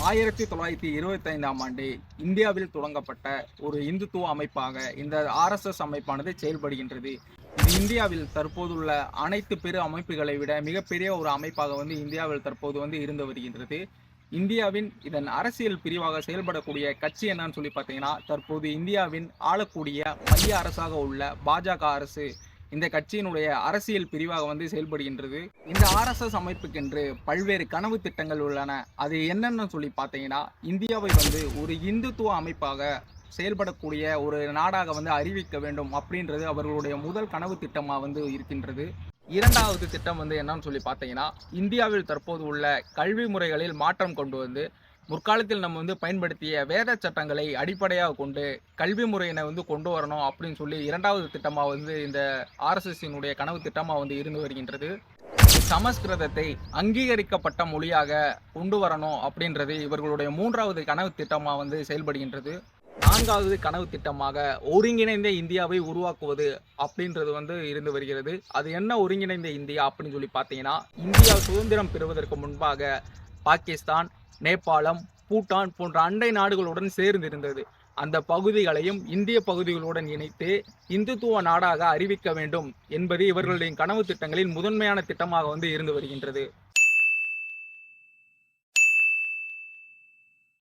ஆயிரத்தி தொள்ளாயிரத்தி இருபத்தைந்தாம் ஆண்டு இந்தியாவில் தொடங்கப்பட்ட ஒரு இந்துத்துவ அமைப்பாக இந்த ஆர்எஸ்எஸ் அமைப்பானது செயல்படுகின்றது. இது இந்தியாவில் தற்போதுள்ள அனைத்து பெரு அமைப்புகளை விட மிகப்பெரிய ஒரு அமைப்பாக வந்து இந்தியாவில் தற்போது வந்து இருந்து வருகின்றது. இந்தியாவின் இதன் அரசியல் பிரிவாக செயல்படக்கூடிய கட்சி என்னன்னு சொல்லி பார்த்தீங்கன்னா தற்போது இந்தியாவின் ஆளக்கூடிய மைய அரசாக உள்ள பாஜக அரசு. இந்த கட்சியினுடைய அரசியல் பிரிவாக வந்து செயல்படுகின்றது. இந்த ஆர்எஸ்எஸ் அமைப்புக்கென்று பல்வேறு கனவு திட்டங்கள் உள்ளன. அது என்னென்னு சொல்லி பார்த்தீங்கன்னா இந்தியாவை வந்து ஒரு இந்துத்துவ அமைப்பாக செயல்படக்கூடிய ஒரு நாடாக வந்து அறிவிக்க வேண்டும் அப்படின்றது அவர்களுடைய முதல் கனவு திட்டமாக வந்து இருக்கின்றது. இரண்டாவது திட்டம் வந்து என்னன்னு சொல்லி பார்த்தீங்கன்னா இந்தியாவில் தற்போது உள்ள கல்வி முறைகளில் மாற்றம் கொண்டு வந்து முற்காலத்தில் நம்ம வந்து பயன்படுத்திய வேத சட்டங்களை அடிப்படையாக கொண்டு கல்வி முறையினை வந்து கொண்டு வரணும் அப்படின்னு சொல்லி இரண்டாவது திட்டமாக வந்து இந்த ஆர்எஸ்எஸ்ஸினுடைய கனவு திட்டமாக வந்து இருந்து வருகின்றது. சமஸ்கிருதத்தை அங்கீகரிக்கப்பட்ட மொழியாக கொண்டு வரணும் அப்படின்றது இவர்களுடைய மூன்றாவது கனவு திட்டமாக வந்து செயல்படுகின்றது. நான்காவது கனவு திட்டமாக ஒருங்கிணைந்த இந்தியாவை உருவாக்குவது அப்படின்றது வந்து இருந்து வருகிறது. அது என்ன ஒருங்கிணைந்த இந்தியா அப்படின்னு சொல்லி பார்த்தீங்கன்னா இந்தியா சுதந்திரம் பெறுவதற்கு முன்பாக பாகிஸ்தான் நேபாளம் பூட்டான் போன்ற அண்டை நாடுகளுடன் சேர்ந்திருந்தது. அந்த பகுதிகளையும் இந்திய பகுதிகளுடன் இணைத்து இந்துத்துவ நாடாக அறிவிக்க வேண்டும் என்பது இவர்களுடைய கனவு திட்டங்களின் முதன்மையான திட்டமாக வந்து இருந்து வருகின்றது.